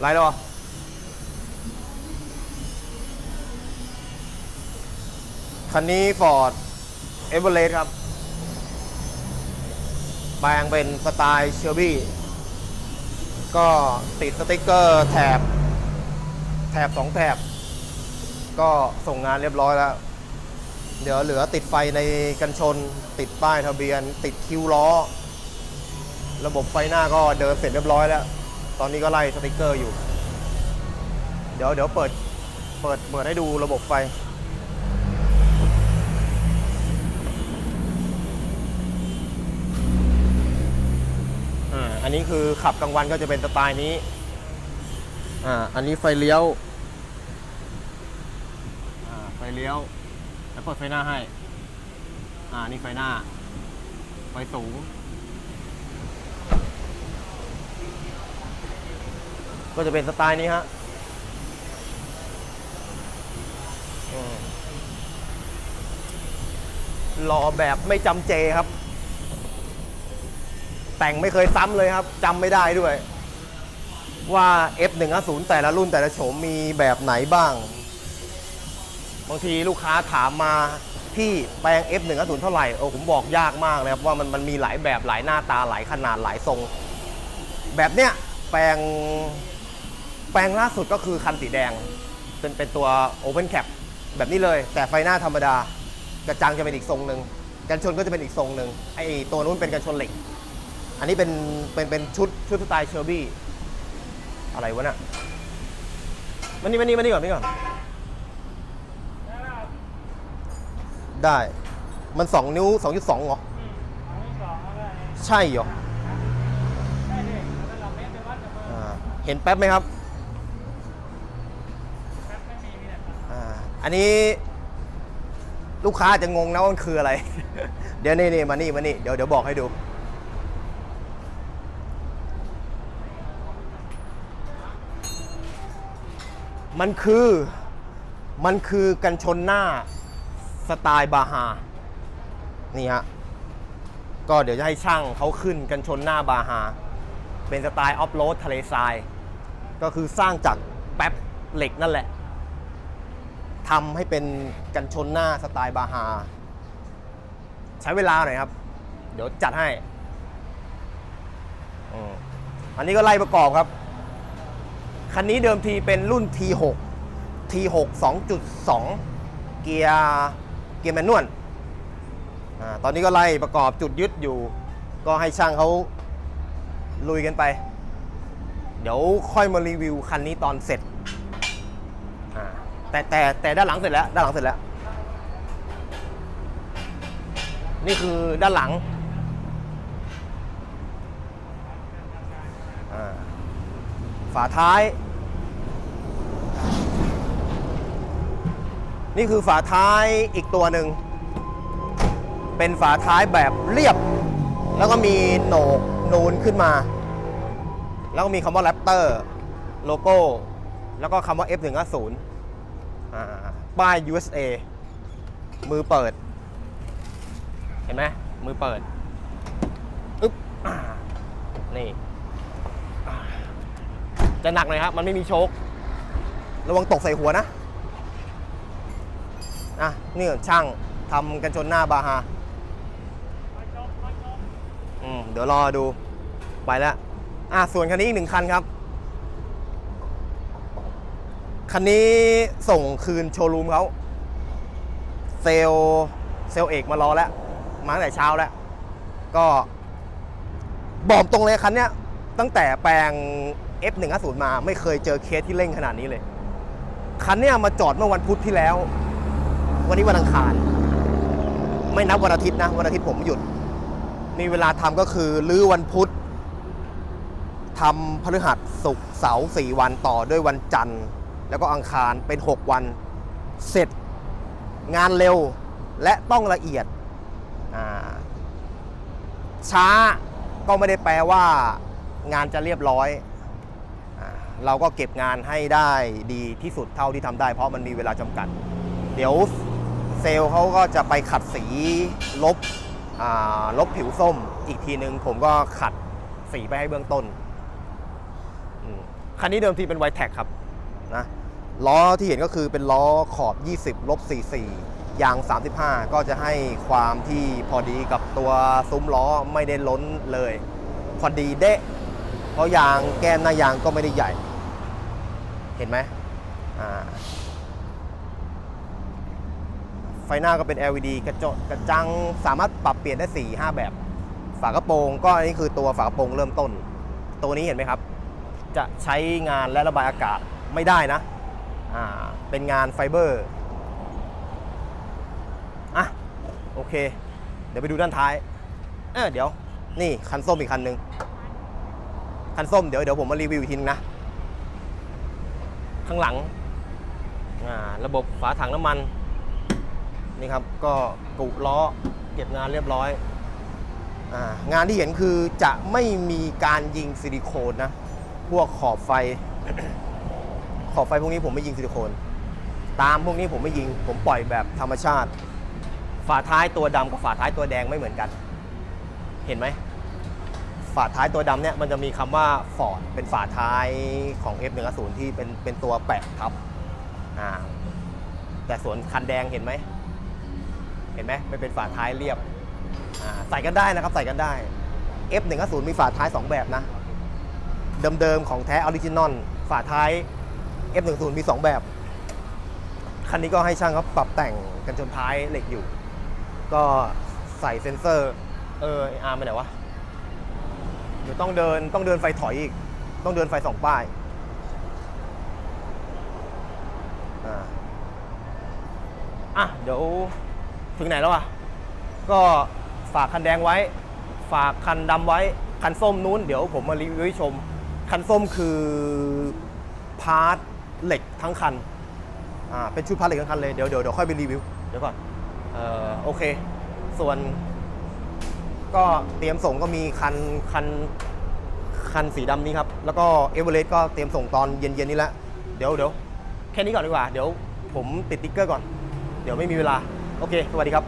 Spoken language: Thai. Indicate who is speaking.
Speaker 1: ไล่แล้วเหรอคันนี้ Ford e v e r e s t ครับ แปลงเป็นสไตล์เชอร์บี้ ก็ติดสติกเกอร์แถบ แถบสองแถบ ก็ส่งงานเรียบร้อยแล้ว เดี๋ยวเหลือติดไฟในกันชน ติดป้ายทะเบียน ติดคิวล้อ ระบบไฟหน้าก็เดินเสร็จเรียบร้อยแล้ว ตอนนี้ก็ไล่สติกเกอร์อยู่ เดี๋ยวเดี๋ยวเปิด เปิดเปิดให้ดูระบบไฟ อ่า อันนี้คือขับกลางวันก็จะเป็นสไตล์นี้ อ่า อันนี้ไฟเลี้ยว อ่า ไฟเลี้ยว แล้วเปิดไฟหน้าให้ อ่า นี่ไฟหน้า ไฟสูง ก็จะเป็นสไตล์นี้ฮะอืมหล่อแบบไม่จำเจครับ แต่งไม่เคยซ้ำเลยครับจำไม่ได้ด้วย ว่า F150 แต่ละรุ่นแต่ละโฉมมีแบบไหนบ้าง บางทีลูกค้าถามมาพี่แปลง F150 เท่าไหร่โอ้ผมบอกยากมากเลยครับ ว่ามันมันมีหลายแบบหลายหน้าตาหลายขนาดหลายทรง แบบเนี้ยแปลง แปลงล่าสุดก็คือคันสีแดง เป็นเป็นตัว Open Cap แบบนี้เลย แต่ไฟหน้าธรรมดา กระจังจะเป็นอีกทรงหนึ่งกันชนก็จะเป็นอีกทรงหนึ่งไอตัวนู้นเป็นกันชนเหล็ก อันนี้เป็นเป็นเป็นชุดชุดสไตล์เชอร์บี้อะไรวะน่ะมานี่มานี่มานี่ก่อนนี่ก่อน ได้ มัน2นิ้ว2.2เหรอ ใช่เหรออ่าเห็นแป๊บไหมครับ อันนี้ลูกค้าอาจจะงงนะว่ามันคืออะไร เดี๋ยวนี่นี่มานี่มานี่เดี๋ยวเดี๋ยวบอกให้ดู มันคือมันคือกันชนหน้าสไตล์บาฮา นี่ฮะ ก็เดี๋ยวจะให้ช่างเขาขึ้นกันชนหน้าบาฮา เป็นสไตล์ออฟโรดทะเลทราย ก็คือสร้างจากแป๊บเหล็กนั่นแหละ ทำให้เป็นกันชนหน้าสไตล์บาฮา ใช้เวลาหน่อยครับ เดี๋ยวจัดให้อันนี้ก็ไล่ประกอบครับ คันนี้เดิมทีเป็นรุ่น T6 T6 2.2 เกียร์เกียร์แมนนวลอ่าตอนนี้ก็ไล่ประกอบจุดยึดอยู่ ก็ให้ช่างเขาลุยกันไป เดี๋ยวค่อยมารีวิวคันนี้ตอนเสร็จ แต่แต่แต่ด้านหลังเสร็จแล้ว ด้านหลังเสร็จแล้ว นี่คือด้านหลังฝาท้าย นี่คือฝาท้ายอีกตัวหนึ่ง เป็นฝาท้ายแบบเรียบ แล้วก็มีโหนกนูนขึ้นมา แล้วก็มีคำว่าแรปเตอร์โลโก้ แล้วก็คำว่า F150 อ่า ป้าย USA มือเปิด เห็นไหมมือเปิดอึ๊บอ่านี่อ่าจะหนักหน่อยครับ มันไม่มีโชคระวังตกใส่หัวนะอะนี่ช่างทำกันชนหน้าบาฮาอืมเดี๋ยวรอดูไปแล้วอะส่วนคันนี้อีกหนึ่งคันครับ คันนี้ส่งคืนโชว์รูมเขาเซลเซลเอกมารอแล้ว มาตั้งแต่เช้าแล้ว ก็ บอกตรงเลยคันเนี้ย ตั้งแต่แปลง F150 มาไม่เคยเจอเคสที่เร่งขนาดนี้เลย คันเนี้ยมาจอดเมื่อวันพุธที่แล้ว วันนี้วันอังคาร ไม่นับวันอาทิตย์นะ วันอาทิตย์ผมหยุด มีเวลาทำก็คือลื้อวันพุธทำพฤหัสศุกร์เสาร์สี่วันต่อด้วยวันจันทร์ แล้วก็อังคารเป็น 6 วัน เสร็จงานเร็วและต้องละเอียด ช้าก็ไม่ได้แปลว่างานจะเรียบร้อยอเราก็เก็บงานให้ได้ดีที่สุดเท่าที่ทำได้ เพราะมันมีเวลาจำกัด เดี๋ยวเซลล์เขาก็จะไปขัดสีลบลบผิวส้มอีกทีนึงผมก็ขัดสีไปให้เบื้องต้นอืมคันนี้เดิมทีเป็นไวแท็กครับนะ ล้อที่เห็นก็คือเป็นล้อขอบ 20ลบ44 ยาง 35 ก็จะให้ความที่พอดีกับตัวซุ้มล้อไม่ได้ล้นเลย พอดีเดะเพราะยางแก้มหน้ายางก็ไม่ได้ใหญ่ เห็นไหมอ่าไฟหน้าก็เป็น LED กระจกกระจังสามารถปรับเปลี่ยนได้ 4 5 แบบ ฝากระโปรงก็อันนี้คือตัวฝากระโปรงเริ่มต้น ตัวนี้เห็นไหมครับ จะใช้งานและระบายอากาศไม่ได้นะ เป็นงานไฟเบอร์อะโอเค เดี๋ยวไปดูด้านท้ายเออเดี๋ยวนี่คันส้มอีกคันหนึ่งคันส้มเดี๋ยวเดี๋ยวผมมารีวิวอีกทีนึงนะข้างหลังระบบฝาถังน้ำมัน นี่ครับก็กุล้อเก็บงานเรียบร้อยองานที่เห็นคือจะไม่มีการยิงซิลิโคนนะ พวกขอบไฟ ขอบไฟพวกนี้ผมไม่ยิงซิลิโคน ตามพวกนี้ผมไม่ยิง ผมปล่อยแบบธรรมชาติ ฝาท้ายตัวดำกับฝาท้ายตัวแดงไม่เหมือนกัน เห็นไหมฝาท้ายตัวดำเนี่ยมันจะมีคำว่าฟอร์ดเป็นฝาท้ายของ F150 ที่เป็นเป็นตัวแปะทับอ่าแต่ส่วนคันแดงเห็นไหมเห็นไหมมันเป็นฝาท้ายเรียบอ่าใส่กันได้นะครับใส่กันได้ F150 มีฝาท้าย 2 แบบนะ เดิมๆของแท้ออริจินอลฝาท้าย F10 มี 2 แบบ คันนี้ก็ให้ช่างเขาปรับแต่งกันชนท้ายเหล็กอยู่ ก็ใส่เซ็นเซอร์ เออไออาร์มไปไหนวะเดี๋ยวต้องเดินต้องเดินไฟถอยอีก ต้องเดินไฟสองป้ายอ่าอะเดี๋ยวถึงไหนแล้วอะ ก็ฝากคันแดงไว้ ฝากคันดำไว้ คันส้มนู้น เดี๋ยวผมมารีวิวให้ชม คันส้มคือพาร์ท เหล็กทั้งคันอ่าเป็นชุดพาเหล็กทั้งคันเลยเดี๋ยวเดี๋ยวเดี๋ยวค่อยไปรีวิวเดี๋ยวก่อนเอ่อโอเค ส่วน ก็เตรียมส่งก็มีคันคันคันสีดำนี้ครับ แล้วก็เอเวอเรสต์ก็เตรียมส่งตอนเย็นๆนี้แล้วเดี๋ยวเดี๋ยวแค่นี้ก่อนดีกว่า เดี๋ยวผมติดติ๊กเกอร์ก่อน เดี๋ยวไม่มีเวลา โอเค สวัสดีครับ